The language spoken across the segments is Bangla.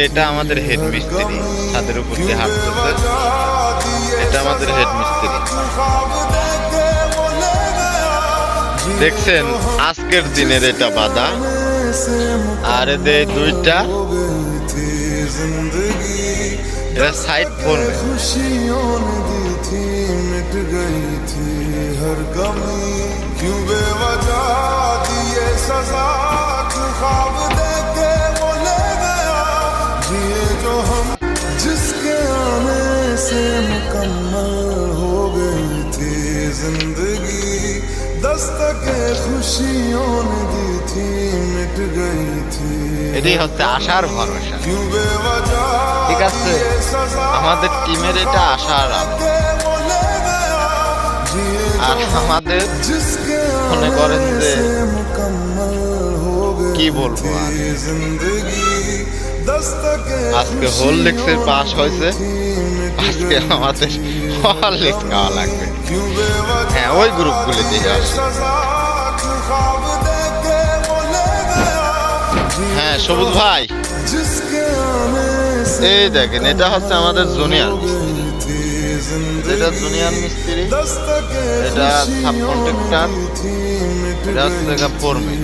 এটা আমাদের হেড মিস্ত্রি ছাদের উপর দিয়ে হাত এটা আমাদের হেড মিস্ত্রি দেখছেন আজকের দিনের এটা বাধা আর এদের দুইটা ज़िंदगी साइड फ़ोन में खुशियों ने दी थी मिट गई थी हर कमी क्यों बेवजह दिए सजा ख्वाब देखे वो ले गया? जिए जो हम जिसके आने से मुकम्मल जिंदगी दस्तक खुशियों ने दी थी मिट गई थी এটাই হচ্ছে আশার ভরসা क्यों बेवजह ঠিক আছে ये सजा আমাদের টিমের এটা আশার আলো। के वो ले गया जिए আর আমাদের जिसके মনে করেন যে কি বলব আজকে হোল লেক্সের পাস হয়েছে। আজকে আমাদের হল লেক্স খাওয়া লাগবে। হ্যাঁ ওই গ্রুপগুলি দিয়ে আসছে হ্যাঁ সবুজ ভাই। এই দেখেন, এটা হচ্ছে আমাদের জুনিয়র এটা জুনিয়র মিস্ত্রি, এটা সাব কন্ট্রাক্টর, এটা হচ্ছে কর্মী,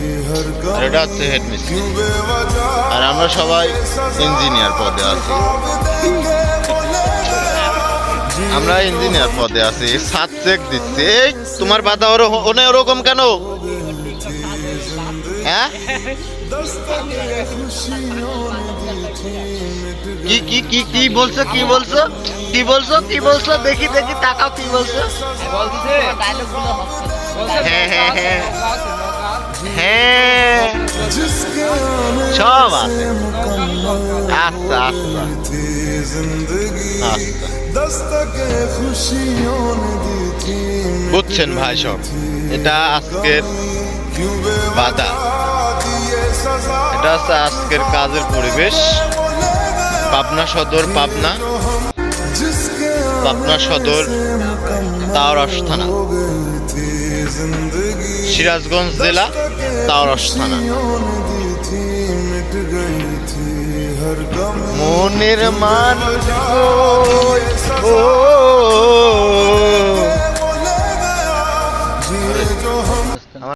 আর এটা হচ্ছে হেড মিস্ত্রি আর আমরা সবাই ইঞ্জিনিয়ার পদে আছি। আমরা ইঞ্জিনিয়ার পদে আছি। সাত চেক দিচ্ছি। তোমার বাধা ওরকম কেন? হ্যাঁ? কি কি কি কি বলছো কি বলছো? কি বলছো কি বলছো? দেখি দেখি টাকা কি বলছো? হ্যাঁ, হ্যাঁ, হ্যাঁ।, হ্যাঁ। আচ্ছা, আচ্ছা। আচ্ছা। বুঝছেন ভাই সব। এটা আজকের বাধা এটা হচ্ছে আজকের কাজের পরিবেশ। পাবনা সদর, পাবনা। পাবনা সদর তাওরাস থানা। সিরাজগঞ্জ জেলা তাওরাস থানা। মনের মান ও